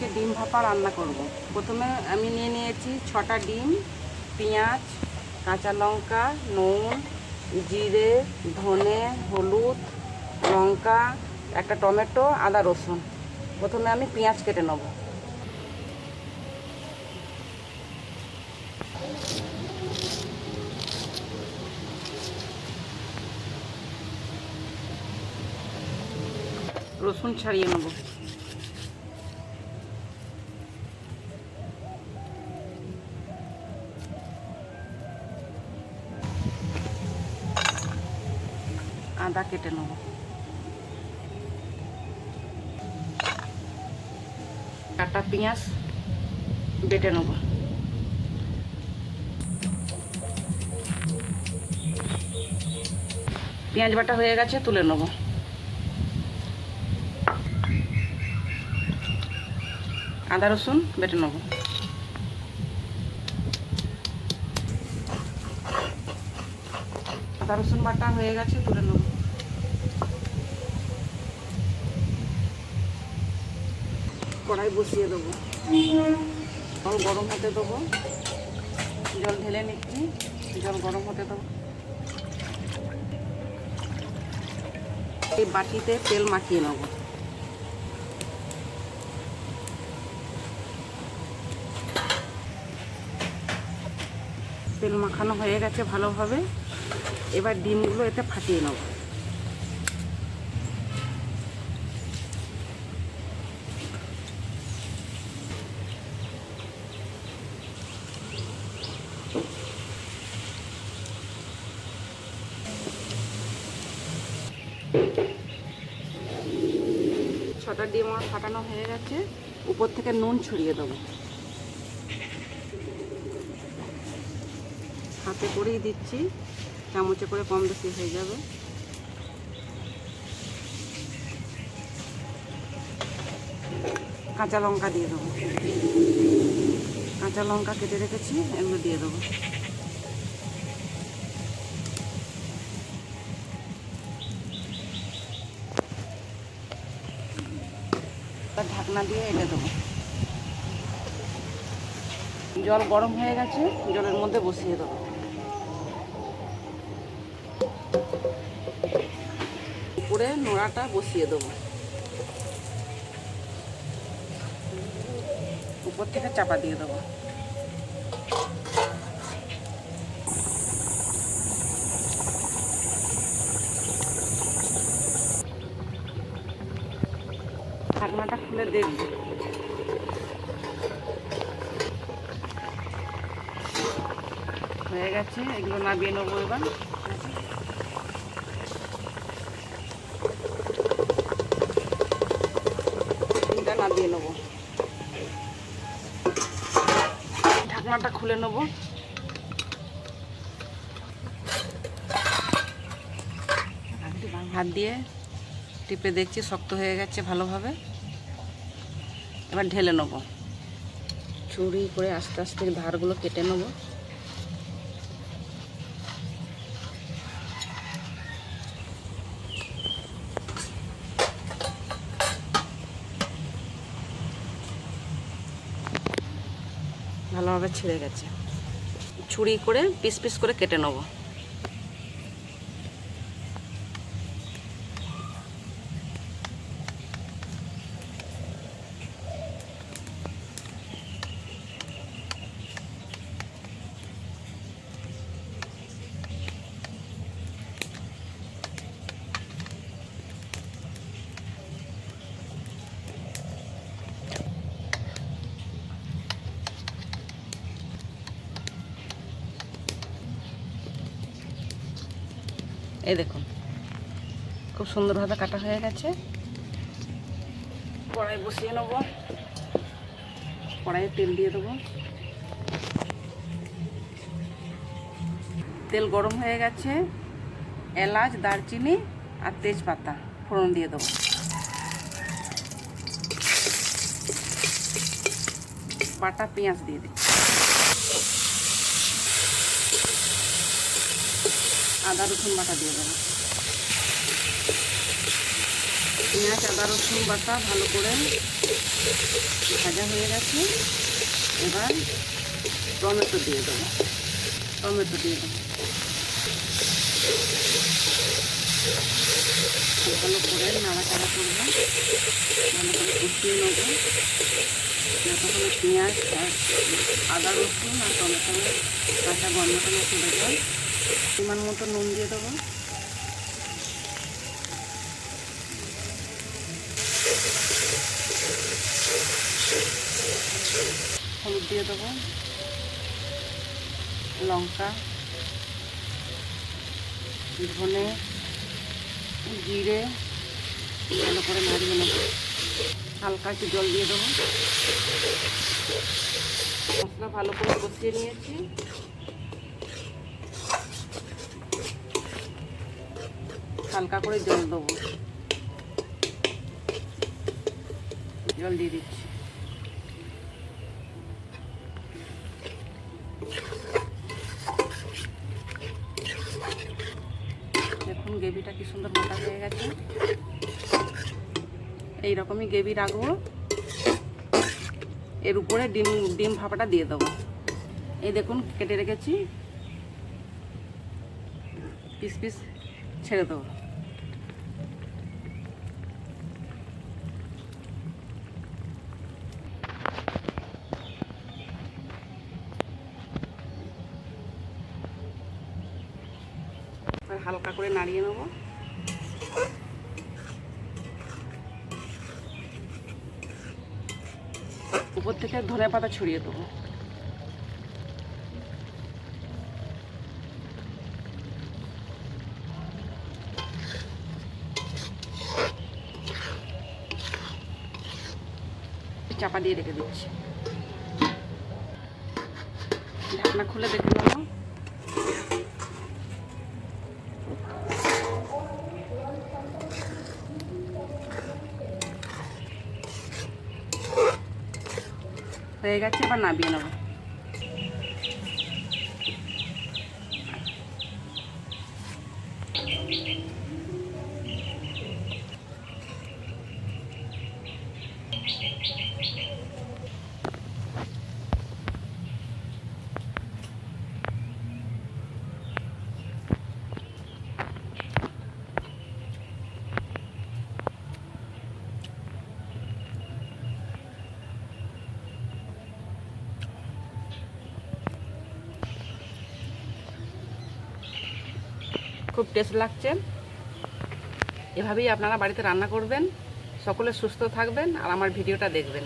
আজকে ডিম ভাপা রান্না করব। প্রথমে আমি নিয়ে নিয়েছি ছটা ডিম, পেঁয়াজ, কাঁচা লঙ্কা, নুন, জিরে, ধনে, হলুদ, লঙ্কা, একটা টমেটো, আদা, রসুন। প্রথমে আমি পেঁয়াজ কেটে নেব। রসুন ছাড়িয়ে নেব। আদা কেটে নেব। কাটা পেঁয়াজ বেটে নেব। পেঁয়াজ বাটা হয়ে গেছে, তুলে নেব। আদা, রসুন বেটে নেব। আদা, রসুন বাটা হয়ে গেছে, তুলে নেব। কড়াই বসিয়ে দেবো। জল গরম হতে দেবো। জল ঢেলে নিচ্ছি। জল গরম হতে দেবো। এই বাটিতে তেল মাখিয়ে নেব। তেল মাখানো হয়ে গেছে ভালোভাবে। এবার ডিমগুলো এতে ফাটিয়ে নেব। ছটা ডিম আমার ফাটানো হয়ে গেছে, উপর থেকে নুন ছড়িয়ে দেবো। হাতে করেই দিচ্ছি, চামচে করে কম বেশি হয়ে যাবে। কাঁচা লঙ্কা দিয়ে দেবো। কাঁচা লঙ্কা কেটে রেখেছি, এগুলো দিয়ে দেবো। ঢাকনা দিয়ে এটে দেবো। জল গরম হয়ে গেছে, জলের মধ্যে বসিয়ে দেবো। উপরে নোড়াটা বসিয়ে দেবো। উপর থেকে চাপা দিয়ে দেবো। দেখব হয়ে গেছে, এগুলো নামিয়ে নেব এবার। নামিয়ে নেব। ঢাকনাটা খুলে নেব। হাত দিয়ে টিপে দেখছি, শক্ত হয়ে গেছে ভালোভাবে। এবার ঢেলে নেব। ছুরি করে আস্তে আস্তে ধারগুলো কেটে নেব। ভালোভাবে ছিঁড়ে গেছে। ছুরি করে পিস পিস করে কেটে নেব। এই দেখুন। খুব সুন্দরভাবে কাটা হয়ে গেছে। কড়াই বসিয়ে নেব। কড়াইয়ে তেল দিয়ে দেবো। তেল গরম হয়ে গেছে। এলাচ, দারচিনি আর তেজপাতা ফোড়ন দিয়ে দেবো। বাটা পেঁয়াজ দিয়ে দিই আদা রসুন বাটা দিয়ে দেবো। পেঁয়াজ, আদা রসুন বাটা ভালো করে ভাজা হয়ে গেছে। এবার টমেটো দিয়ে দেবো। টমেটো দিয়ে দেবো। ভালো করে নাড়াচাড়া করব। ভালো করে কষিয়ে নেব। যতক্ষণে পেঁয়াজ আর আদা রসুন আর টমেটো কাঁচা গন্ধটা চলে যায় পরিমাণ মতো নুন দিয়ে দেবো। হলুদ দিয়ে দেবো। লঙ্কা, ধনে, জিরে, ভালো করে নাড়িয়ে নেব। হালকা একটু জল দিয়ে দেবো। মশলা ভালো করে কষিয়ে নিয়েছি। হালকা করে জল দেবো। জল দিয়ে দিচ্ছি। দেখুন গ্রেভিটা কি সুন্দর মোটা হয়ে গেছে। এই রকমই গ্রেভি রাখব। এর উপরে ডিম ডিম ভাপাটা দিয়ে দেবো। এই দেখুন কেটে রেখেছি। পিস পিস ছেড়ে দেবো। হালকা করে নাড়িয়ে নেব। উপর থেকে ধনে পাতা ছড়িয়ে দেবো। চাপা দিয়ে রেখে দিচ্ছি। ঢাকনা খুলে দেখে নেব। হয়ে গেছে এবার নামিয়ে নেব খুব টেস্ট লাগছে। এভাবেই আপনারা বাড়িতে রান্না করবেন। সকলে সুস্থ থাকবেন আর আমার ভিডিওটা দেখবেন।